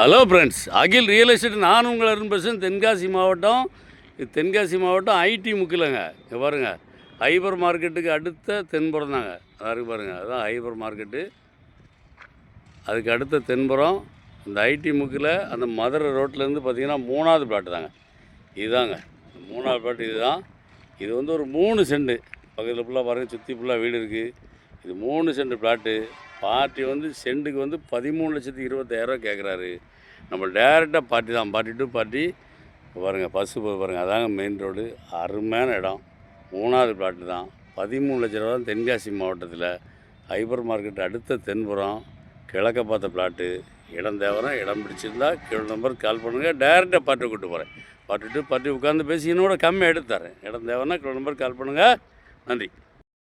Hello friends Akhil real estate நான் உங்கள் அருண் பேசுகிறேன் தென்காசி மாவட்டம் இது தென்காசி மாவட்டம் ஐடி முக்கிலங்க. இங்கே பாருங்கள் ஹைபர் மார்க்கெட்டுக்கு அடுத்த தென்புறம் தாங்க. அதாருக்கு பாருங்கள் அதுதான் ஹைபர் மார்க்கெட்டு அதுக்கு அடுத்த தென்புறம் இந்த ஐடி முக்கில் அந்த மதுரை ரோட்லேருந்து பார்த்தீங்கன்னா மூணாவது பிளாட்டு தாங்க. இதுதாங்க. மூணாவது பிளாட் இதுதான். இது வந்து ஒரு மூணு செண்டு பக்கத்தில் ஃபுல்லாக பாருங்கள் சுற்றி ஃபுல்லாக வீடு இருக்குது இது மூணு சென்ட் பிளாட்டு. பார்ட்டி வந்து சென்ட்டுக்கு வந்து பதிமூணு லட்சத்து இருபத்தாயிரரூவா கேட்குறாரு நம்ம டேரெக்டாக பார்ட்டி தான். Party to party. பாருங்கள் பஸ்ஸு போய் பாருங்கள் அதாங்க மெயின் ரோடு அருமையான இடம். மூணாவது பிளாட்டு தான். பதிமூணு லட்ச ரூபா தான் தென்காசி மாவட்டத்தில். ஹைபர் மார்க்கெட் அடுத்த தென்புறம். கிழக்க பார்த்த பிளாட்டு. இடம் தேவரம் இடம் பிடிச்சிருந்தா கீழ் நம்பருக்கு கால் பண்ணுங்கள் டேரெக்டாக பார்ட்டி கூப்பிட்டு போகிறேன் பார்ட்டி டு பார்ட்டி உட்காந்து பேசி கூட கம்மியாக எடுத்து தரேன். இடம் தேவைன்னா கீழ் நம்பர் கால் பண்ணுங்கள் நன்றி.